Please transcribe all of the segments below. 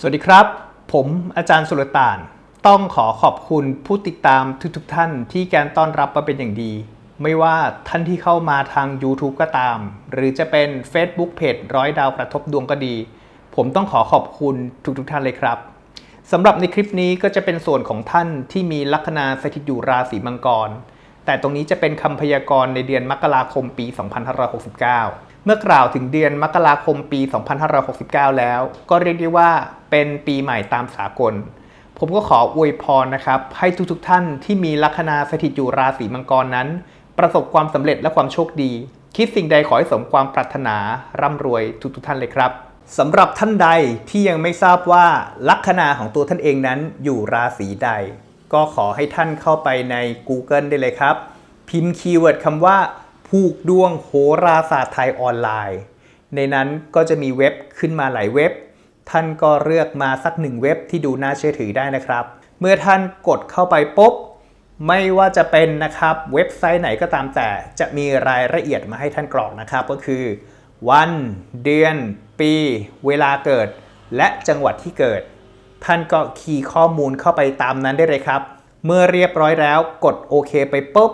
สวัสดีครับ ผมอาจารย์สุลต่าน ต้องขอขอบคุณผู้ติดตามทุกๆทท่านที่การต้อนรับมาเป็นอย่างดี ไม่ว่าท่านที่เข้ามาทาง YouTube ก็ตาม หรือจะเป็น Facebook เพจร้อยดาวกระทบดวงก็ดี ผมต้องขอขอบคุณทุกๆทท่านเลยครับสำหรับในคลิปนี้ก็จะเป็นส่วนของท่านที่มีลัคนาสถิตอยู่ราศีมังกร แต่ตรงนี้จะเป็นคำพยากรณ์ในเดือนมกราคมปี 2569 เมื่อกล่าวถึงเดือนมกราคมปี 2569 แล้ว ก็เรียกได้ว่า เป็นปีใหม่ตามสากล ผมก็ขออวยพรนะครับ ให้ทุกๆทท่านที่มีลัคนาสถิตอยู่ราศีมังกรนั้น ประสบความสำเร็จและความโชคดี คิดสิ่งใดขอให้สมความปรารถนาร่ำรวยทุกๆทท่านเลยครับสำหรับท่านใดที่ยังไม่ทราบว่าลัคนาของตัวท่านเองนั้นอยู่ราศีใด ก็ขอให้ท่านเข้าไปใน Google ได้เลยครับ พิมพ์คีย์เวิร์ดคำว่า ผูกดวงโหราศาสตร์ไทยออนไลน์ ในนั้นก็จะมีเว็บขึ้นมาหลายเว็บ ท่านก็เลือกมาสักหนึ่งเว็บที่ดูน่าเชื่อถือได้นะครับ เมื่อท่านกดเข้าไปปุ๊บ ไม่ว่าจะเป็นนะครับเว็บไซต์ไหนก็ตามแต่จะมีรายละเอียดมาให้ท่านกรอกนะครับ ก็คือ วัน เดือน ปี เวลาเกิด และจังหวัดที่เกิด ท่านก็คีย์ข้อมูลเข้าไปตามนั้นได้เลยครับ เมื่อเรียบร้อยแล้วกดโอเคไปปุ๊บ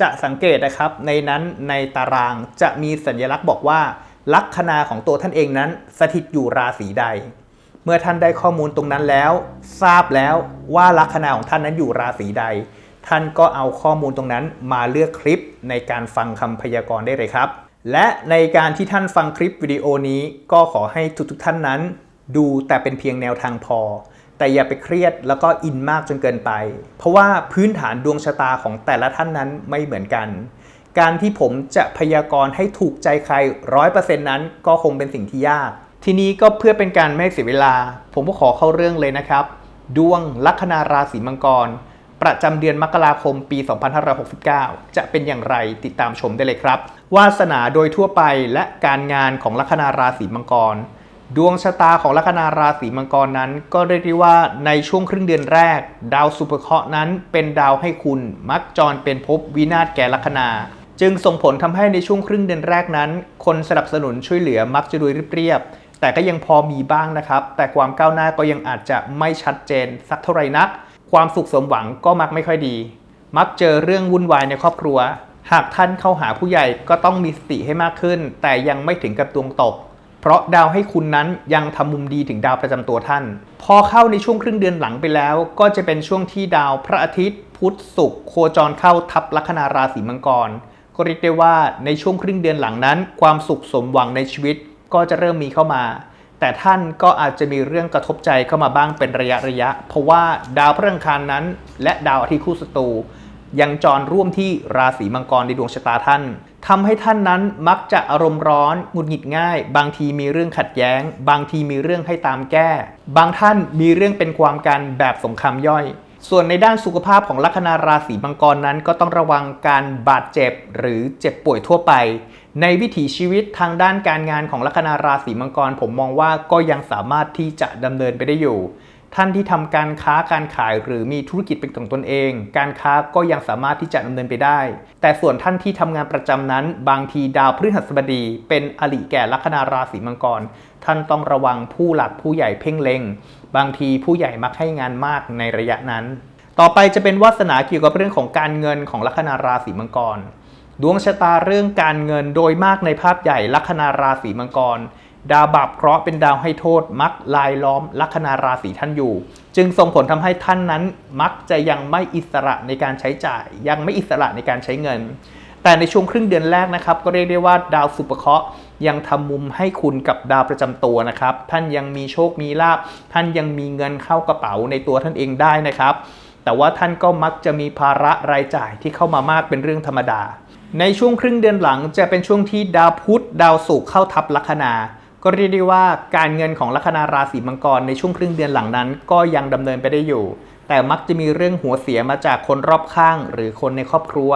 จะสังเกตนะครับในนั้นในตารางจะมีสัญลักษณ์บอกว่า ลัคนาของตัวท่านเองนั้น สถิตอยู่ราศีใด เมื่อท่านได้ข้อมูลตรงนั้นแล้ว ทราบแล้วว่าลัคนาของท่านนั้นอยู่ราศีใด ท่านก็เอาข้อมูลตรงนั้นมาเลือกคลิปในการฟังคำพยากรณ์ได้เลยครับ และในการที่ท่านฟังคลิปวิดีโอนี้ก็ขอให้ทุกๆท่านนั้น ดูแต่เป็นเพียงแนวทางพอ แต่อย่าไปเครียดแล้วก็อินมากจนเกินไป เพราะว่าพื้นฐานดวงชะตาของแต่ละท่านนั้นไม่เหมือนกัน การที่ผมจะพยากรณ์ให้ถูกใจใครร้อยเปอร์เซ็นต์นั้นก็คงเป็นสิ่งที่ยาก ทีนี้ก็เพื่อเป็นการไม่ให้เสียเวลา ผมก็ขอเข้าเรื่องเลยนะครับ ดวงลัคนาราศีมังกร ประจำเดือนมกราคมปี 2569 จะเป็นอย่างไรติดตามชมได้เลยครับ วาสนาโดยทั่วไปและการงานของลัคนาราศีมังกร ดวงชะตาของลัคนาราศีมังกรนั้น ก็เรียกได้ว่าในช่วงครึ่งเดือนแรก ดาวสุภเคราะห์นั้นเป็นดาวให้คุณมักจรเป็นภพวินาศแก่ลัคนา จึงส่งผลทำให้ในช่วงครึ่งเดือนแรกนั้น คนสนับสนุนช่วยเหลือมักจะดูเรียบๆแต่ก็ยังพอมีบ้างนะครับ แต่ความก้าวหน้าก็ยังอาจจะไม่ชัดเจน สักเท่าไหร่นัก ความสุขสมหวังก็มักไม่ค่อยดี มักเจอเรื่องวุ่นวายในครอบครัว หากท่านเข้าหาผู้ใหญ่ก็ต้องมีสติให้มากขึ้น แต่ยังไม่ถึงกับดวงตก เพราะดาวให้คุณนั้นยังทำมุมดีถึงดาวประจำตัวท่าน พอเข้าในช่วงครึ่งเดือนหลังไปแล้ว ก็จะเป็นช่วงที่ดาวพระอาทิตย์ พุธศุกร์โคจรเข้าทับลัคนาราศีมังกร ก็เรียกได้ว่าในช่วงครึ่งเดือนหลังนั้น ความสุขสมหวังในชีวิตก็จะเริ่มมีเข้ามา แต่ท่านก็อาจจะมีเรื่องกระทบใจเข้ามาบ้างเป็นระยะระยะ เพราะว่าดาวพฤหังคารนั้น และดาวอาทิตย์คู่ศัตรูยังจรร่วมที่ราศีมังกรในดวงชะตาท่านทำให้ท่านนั้นมักจะอารมณ์ร้อนหงุดหงิดง่าย บางทีมีเรื่องขัดแย้ง บางทีมีเรื่องให้ตามแก้ บางท่านมีเรื่องเป็นความกันแบบสงครามย่อย ส่วนในด้านสุขภาพของลัคนาราศีมังกรนั้น ก็ต้องระวังการบาดเจ็บหรือเจ็บป่วยทั่วไป ในวิถีชีวิตทางด้านการงานของลัคนาราศีมังกร ผมมองว่าก็ยังสามารถที่จะดำเนินไปได้อยู่ ท่านที่ทำการค้าการขายหรือมีธุรกิจเป็นของตนเอง การค้าก็ยังสามารถที่จะดำเนินไปได้ แต่ส่วนท่านที่ทำงานประจำนั้น บางทีดาวพฤหัสบดี เป็นอลิแก่ลัคนาราศีมังกร ท่านต้องระวังผู้หลักผู้ใหญ่เพ่งเล็ง บางทีผู้ใหญ่มักให้งานมากในระยะนั้น ต่อไปจะเป็นวาสนาเกี่ยวกับเรื่องของการเงินของลัคนาราศีมังกร ดวงชะตาเรื่องการเงินโดยมากในภาพใหญ่ลัคนาราศีมังกร ดาวบาปเคราะห์เป็นดาวให้โทษ มักลายล้อมลัคนาราศีท่านอยู่ จึงส่งผลทำให้ท่านนั้นมักจะยังไม่อิสระในการใช้จ่าย ยังไม่อิสระในการใช้เงิน แต่ในช่วงครึ่งเดือนแรกนะครับ ก็เรียกได้ว่าดาวสุปเคราะห์ยังทำมุมให้คุณกับดาวประจำตัวนะครับ ท่านยังมีโชคมีลาภท่านยังมีเงินเข้ากระเป๋าในตัวท่านเองได้นะครับ แต่ว่าท่านก็มักจะมีภาระรายจ่ายที่เข้ามามากเป็นเรื่องธรรมดา ในช่วงครึ่งเดือนหลังจะเป็นช่วงที่ดาวพุธดาวศุกร์เข้าทับลัคนาก็เรียกได้ว่าการเงินของลัคนาราศีมังกรในช่วงครึ่งเดือนหลังนั้น ก็ยังดำเนินไปได้อยู่ แต่มักจะมีเรื่องหัวเสียมาจากคนรอบข้าง หรือคนในครอบครัว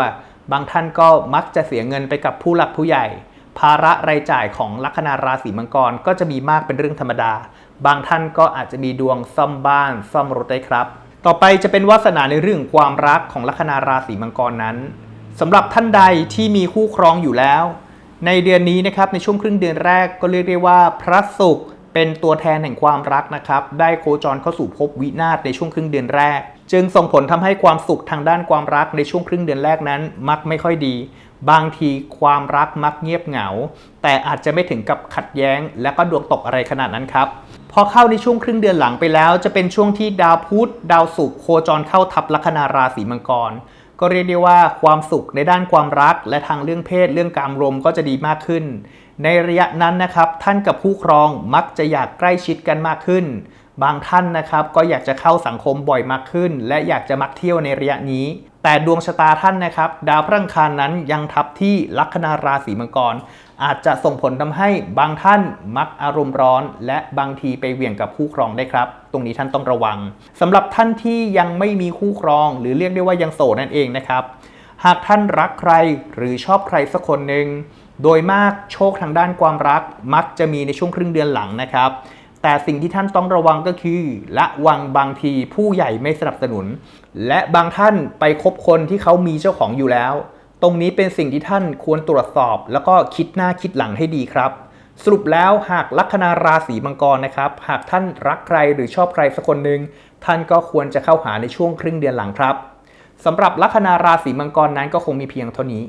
บางท่านก็มักจะเสียเงินไปกับผู้หลักผู้ใหญ่ ภาระรายจ่ายของลัคนาราศีมังกรก็จะมีมากเป็นเรื่องธรรมดา บางท่านก็อาจจะมีดวงซ่อมบ้าน ซ่อมรถได้ครับ ต่อไปจะเป็นวาสนาในเรื่องความรักของลัคนาราศีมังกรนั้นสำหรับท่านใดที่มีคู่ครองอยู่แล้ว ในเดือนนี้นะครับในช่วงครึ่งเดือนแรกก็เรียกได้ว่าพระศุกร์ เป็นตัวแทนแห่งความรักนะครับ ได้โคจรเข้าสู่ภพวินาศในช่วงครึ่งเดือนแรก จึงส่งผลทำให้ความสุขทางด้านความรักในช่วงครึ่งเดือนแรกนั้น มักไม่ค่อยดี บางทีความรักมักเงียบเหงา แต่อาจจะไม่ถึงกับขัดแย้ง และก็ดวงตกอะไรขนาดนั้นครับพอเข้าในช่วงครึ่งเดือนหลังไปแล้ว จะเป็นช่วงที่ดาวพุธดาวศุกร์โคจรเข้าทับลัคนาราศีมังกรก็เรียกได้ว่าความสุขในด้านความรัก และทางเรื่องเพศเรื่องการรมก็จะดีมากขึ้น ในระยะนั้นนะครับท่านกับคู่ครองมักจะอยากใกล้ชิดกันมากขึ้น บางท่านนะครับก็อยากจะเข้าสังคมบ่อยมากขึ้น และอยากจะมักเที่ยวในระยะนี้ แต่ดวงชะตาท่านนะครับ ดาวพระอังคารนั้นยังทับที่ลัคนาราศีมังกร อาจจะส่งผลทำให้บางท่านมักอารมณ์ร้อน และบางทีไปเหวี่ยงกับคู่ครองได้ครับ ตรงนี้ท่านต้องระวังสำหรับท่านที่ยังไม่มีคู่ครอง หรือเรียกได้ว่ายังโสดนั่นเองนะครับ หากท่านรักใครหรือชอบใครสักคนหนึ่งโดยมากโชคทางด้านความรักมักจะมีในช่วงครึ่งเดือนหลังนะครับ แต่สิ่งที่ท่านต้องระวังก็คือละวังบางทีผู้ใหญ่ไม่สนับสนุน และบางท่านไปคบคนที่เขามีเจ้าของอยู่แล้ว ตรงนี้เป็นสิ่งที่ท่านควรตรวจสอบ แล้วก็คิดหน้าคิดหลังให้ดีครับ สรุปแล้วหากลัคนาราศีมังกรนะครับ หากท่านรักใครหรือชอบใครสักคนหนึ่งท่านก็ควรจะเข้าหาในช่วงครึ่งเดือนหลังครับ สำหรับลัคนาราศีมังกรนั้นก็คงมีเพียงเท่านี้